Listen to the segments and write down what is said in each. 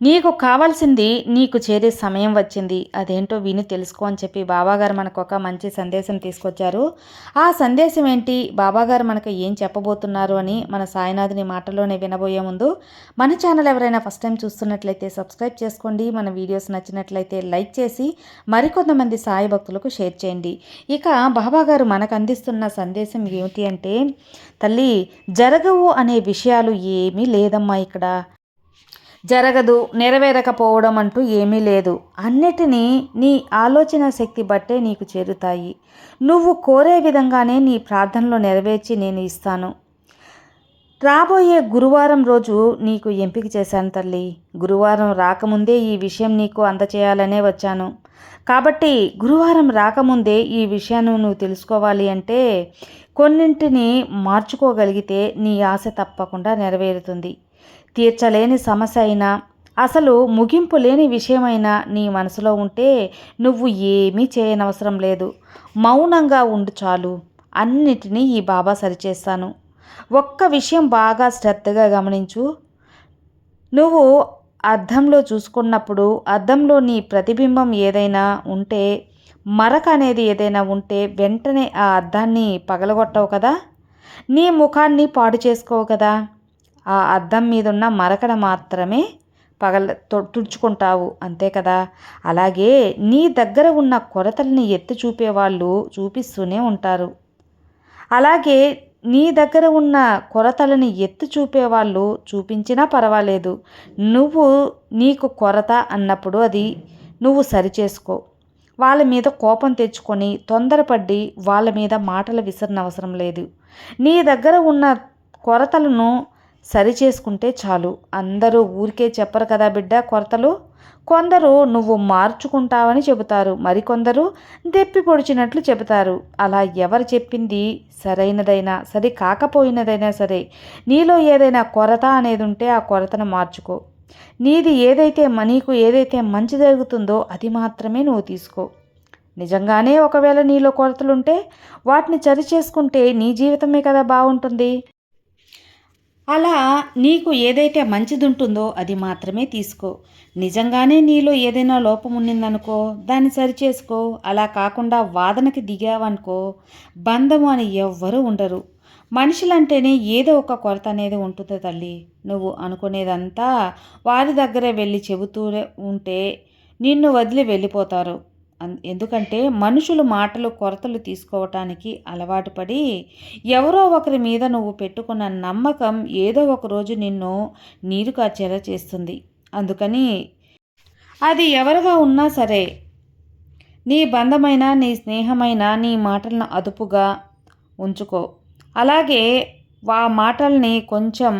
నీకు కావాల్సింది నీకు చేరే సమయం వచ్చింది. అదేంటో విని తెలుసుకో అని చెప్పి బాబాగారు మనకు ఒక మంచి సందేశం తీసుకొచ్చారు. ఆ సందేశం ఏంటి? బాబాగారు మనకు ఏం చెప్పబోతున్నారు అని మన సాయినాథుని మాటలోనే వినబోయే ముందు మన ఛానల్ ఎవరైనా ఫస్ట్ టైం చూస్తున్నట్లయితే సబ్స్క్రైబ్ చేసుకోండి. మన వీడియోస్ నచ్చినట్లయితే లైక్ చేసి మరికొంతమంది సాయి భక్తులకు షేర్ చేయండి. ఇక బాబాగారు మనకు అందిస్తున్న సందేశం ఏమిటి అంటే తల్లి జరగవు అనే విషయాలు ఏమీ లేదమ్మా ఇక్కడ. జరగదు నెరవేరకపోవడం అంటూ ఏమీ లేదు. అన్నిటినీ నీ ఆలోచన శక్తి బట్టే నీకు చేరుతాయి. నువ్వు కోరే విధంగానే నీ ప్రార్థనలో నెరవేర్చి నేను ఇస్తాను. రాబోయే గురువారం రోజు నీకు ఎంపిక చేశాను తల్లి. గురువారం రాకముందే ఈ విషయం నీకు అందచేయాలనే వచ్చాను. కాబట్టి గురువారం రాకముందే ఈ విషయాన్ని నువ్వు తెలుసుకోవాలి అంటే కొన్నింటిని మార్చుకోగలిగితే నీ ఆశ తప్పకుండా నెరవేరుతుంది. తీర్చలేని సమస్య అయినా అసలు ముగింపు లేని విషయమైనా నీ మనసులో ఉంటే నువ్వు ఏమీ చేయనవసరం లేదు. మౌనంగా ఉండు చాలు. అన్నిటినీ ఈ బాబా సరిచేస్తాను. ఒక్క విషయం బాగా శ్రద్ధగా గమనించు. నువ్వు అద్దంలో చూసుకున్నప్పుడు అద్దంలో నీ ప్రతిబింబం ఏదైనా ఉంటే మరక అనేది ఏదైనా ఉంటే వెంటనే ఆ అద్దాన్ని పగలగొట్టవు కదా? నీ ముఖాన్ని పాడు చేసుకోవు కదా? ఆ అద్దం మీదున్న మరకడ మాత్రమే పగల తుడుచుకుంటావు అంతే కదా? అలాగే నీ దగ్గర ఉన్న కొరతల్ని ఎత్తి చూపేవాళ్ళు చూపిస్తూనే ఉంటారు. అలాగే నీ దగ్గర ఉన్న కొరతలని ఎత్తి చూపేవాళ్ళు చూపించినా పర్వాలేదు. నువ్వు నీకు కొరత అన్నప్పుడు అది నువ్వు సరిచేసుకో వాళ్ళ మీద కోపం తెచ్చుకొని తొందరపడి వాళ్ళ మీద మాటలు విసరనవసరం లేదు. నీ దగ్గర ఉన్న కొరతలను సరి చేసుకుంటే చాలు. అందరూ ఊరికే చెప్పరు కదా బిడ్డ కొరతలు? కొందరు నువ్వు మార్చుకుంటావని చెబుతారు. మరికొందరు దెప్పి పొడిచినట్లు చెబుతారు. అలా ఎవరు చెప్పింది? సరైనదైనా సరి కాకపోయినదైనా సరే నీలో ఏదైనా కొరత అనేది ఉంటే ఆ కొరతను మార్చుకో. నీది ఏదైతే నీకు ఏదైతే మంచి జరుగుతుందో అది మాత్రమే నువ్వు తీసుకో. నిజంగానే ఒకవేళ నీలో కొరతలుంటే వాటిని సరి చేసుకుంటే నీ జీవితమే కదా బాగుంటుంది అలా నీకు ఏదైతే మంచిది ఉంటుందో అది మాత్రమే తీసుకో. నిజంగానే నీలో ఏదైనా లోపం ఉన్నిందనుకో దాన్ని సరిచేసుకో. అలా కాకుండా వాదనకి దిగావనుకో బంధము అని ఎవ్వరూ ఉండరు. మనుషులంటేనే ఏదో ఒక కొరత అనేది ఉంటుంది తల్లి. నువ్వు అనుకునేదంతా వారి దగ్గరే వెళ్ళి చెబుతూ ఉంటే నిన్ను వదిలి వెళ్ళిపోతారు. ఎందుకంటే మనుషులు మాటలు కొరతలు తీసుకోవటానికి అలవాటు పడి ఎవరో ఒకరి మీద నువ్వు పెట్టుకున్న నమ్మకం ఏదో ఒక రోజు నిన్ను నీరు కాచేలా చేస్తుంది అందుకని అది ఎవరుగా ఉన్నా సరే నీ బంధమైన నీ స్నేహమైన నీ మాటలను అదుపుగా ఉంచుకో. అలాగే ఆ మాటల్ని కొంచెం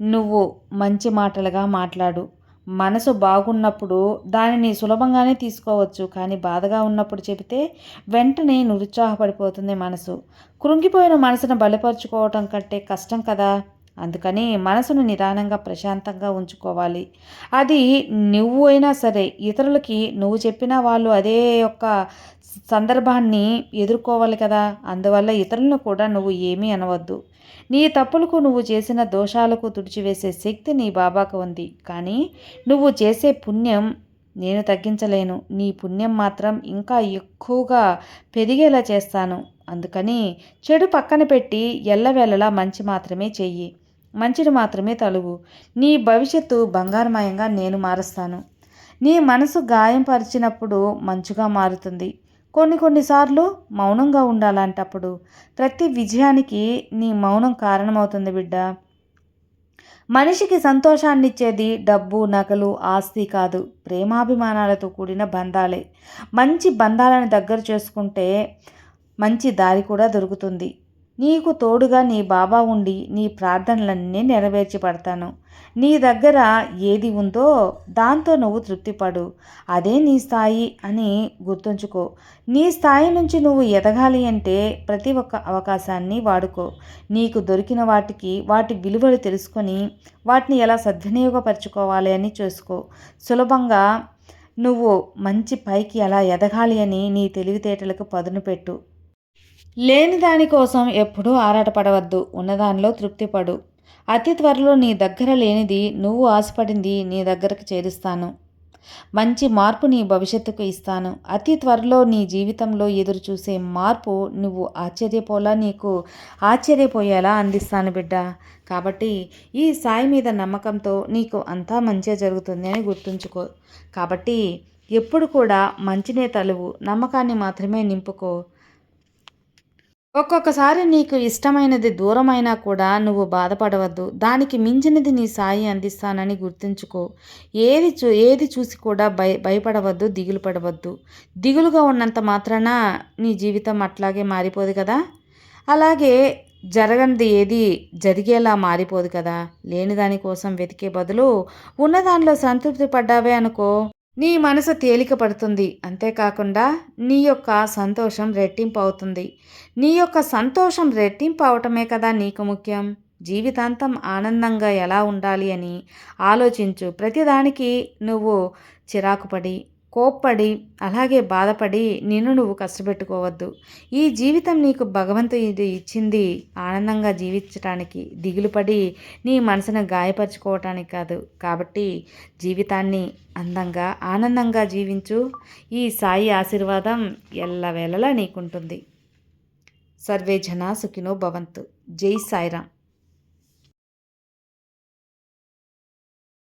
నువ్వు మంచి మాటలుగా మాట్లాడు. మనసు బాగున్నప్పుడు దానిని సులభంగానే తీసుకోవచ్చు. కానీ బాధగా ఉన్నప్పుడు చెబితే వెంటనే నిరుత్సాహపడిపోతుంది మనసు. కృంగిపోయిన మనసును బలపరుచుకోవటం కంటే కష్టం కదా? అందుకని మనసును నిదానంగా ప్రశాంతంగా ఉంచుకోవాలి. అది నువ్వు అయినా సరే ఇతరులకి నువ్వు చెప్పిన వాళ్ళు అదే యొక్క సందర్భాన్ని ఎదుర్కోవాలి కదా. అందువల్ల ఇతరులను కూడా నువ్వు ఏమీ అనవద్దు. నీ తప్పులకు నువ్వు చేసిన దోషాలకు తుడిచివేసే శక్తి నీ బాబాకు ఉంది. కానీ నువ్వు చేసే పుణ్యం నేను తగ్గించలేను. నీ పుణ్యం మాత్రం ఇంకా ఎక్కువగా పెరిగేలా చేస్తాను. అందుకని చెడు పక్కన పెట్టి ఎల్లవేళలా మంచి మాత్రమే చెయ్యి. మంచిని మాత్రమే తలువు. నీ భవిష్యత్తు బంగారమయంగా నేను మారుస్తాను. నీ మనసు గాయంపరిచినప్పుడు మంచుగా మారుతుంది. కొన్ని కొన్నిసార్లు మౌనంగా ఉండాలంటప్పుడు ప్రతి విజయానికి నీ మౌనం కారణమవుతుంది బిడ్డ. మనిషికి సంతోషాన్నిచ్చేది డబ్బు నగలు ఆస్తి కాదు. ప్రేమాభిమానాలతో కూడిన బంధాలే. మంచి బంధాలను దగ్గర చేసుకుంటే మంచి దారి కూడా దొరుకుతుంది. నీకు తోడుగా నీ బాబా ఉండి నీ ప్రార్థనలన్నీ నెరవేర్చి పడతాను నీ దగ్గర ఏది ఉందో దాంతో నువ్వు తృప్తిపడు. అదే నీ స్థాయి అని గుర్తుంచుకో. నీ స్థాయి నుంచి నువ్వు ఎదగాలి అంటే ప్రతి ఒక్క అవకాశాన్ని వాడుకో. నీకు దొరికిన వాటికి వాటి విలువలు తెలుసుకొని వాటిని ఎలా సద్వినియోగపరచుకోవాలి అని చూసుకో. సులభంగా నువ్వు మంచి పైకి ఎలా ఎదగాలి అని నీ తెలివితేటలకు పదును పెట్టు. లేని దానికోసం ఎప్పుడూ ఆరాటపడవద్దు. ఉన్నదానిలో తృప్తిపడు. అతి త్వరలో నీ దగ్గర లేనిది నువ్వు ఆశపడింది నీ దగ్గరకు చేరుస్తాను. మంచి మార్పు నీ భవిష్యత్తుకు ఇస్తాను. అతి త్వరలో నీ జీవితంలో ఎదురు చూసే మార్పు నువ్వు ఆశ్చర్యపోలా నీకు ఆశ్చర్యపోయేలా అందిస్తాను బిడ్డ. కాబట్టి ఈ సాయి మీద నమ్మకంతో నీకు అంతా మంచిగా జరుగుతుంది అని గుర్తుంచుకో. కాబట్టి ఎప్పుడు కూడా మంచినే తలువు నమ్మకాన్ని మాత్రమే నింపుకో. ఒక్కొక్కసారి నీకు ఇష్టమైనది దూరమైనా కూడా నువ్వు బాధపడవద్దు. దానికి మించినది నీ సాయి అందిస్తానని గుర్తుంచుకో. ఏది చూ ఏది చూసి కూడా భయ భయపడవద్దు దిగులు పడవద్దు. దిగులుగా ఉన్నంత మాత్రాన నీ జీవితం అట్లాగే మారిపోదు కదా? అలాగే జరగనిది ఏది జరిగేలా మారిపోదు కదా? లేని దానికోసం వెతికే బదులు ఉన్నదానిలో సంతృప్తి పడ్డావే అనుకో. నీ మనసు తేలిక పడుతుంది అంతేకాకుండా నీ యొక్క సంతోషం రెట్టింపు అవుతుంది నీ యొక్క సంతోషం రెట్టింపు అవటమే కదా నీకు ముఖ్యం. జీవితాంతం ఆనందంగా ఎలా ఉండాలి అని ఆలోచించు. ప్రతిదానికి నువ్వు చిరాకుపడి కోప్పడి అలాగే బాధపడి నిన్ను నువ్వు కష్టపెట్టుకోవద్దు. ఈ జీవితం నీకు భగవంతుడు ఇచ్చింది ఆనందంగా జీవించటానికి దిగులుపడి నీ మనసును గాయపరచుకోవటానికి కాదు. కాబట్టి జీవితాన్ని అందంగా ఆనందంగా జీవించు. ఈ సాయి ఆశీర్వాదం ఎల్లవేళలా నీకుంటుంది. సర్వే జనా సుఖినో భవంతు. జై సాయిరామ్.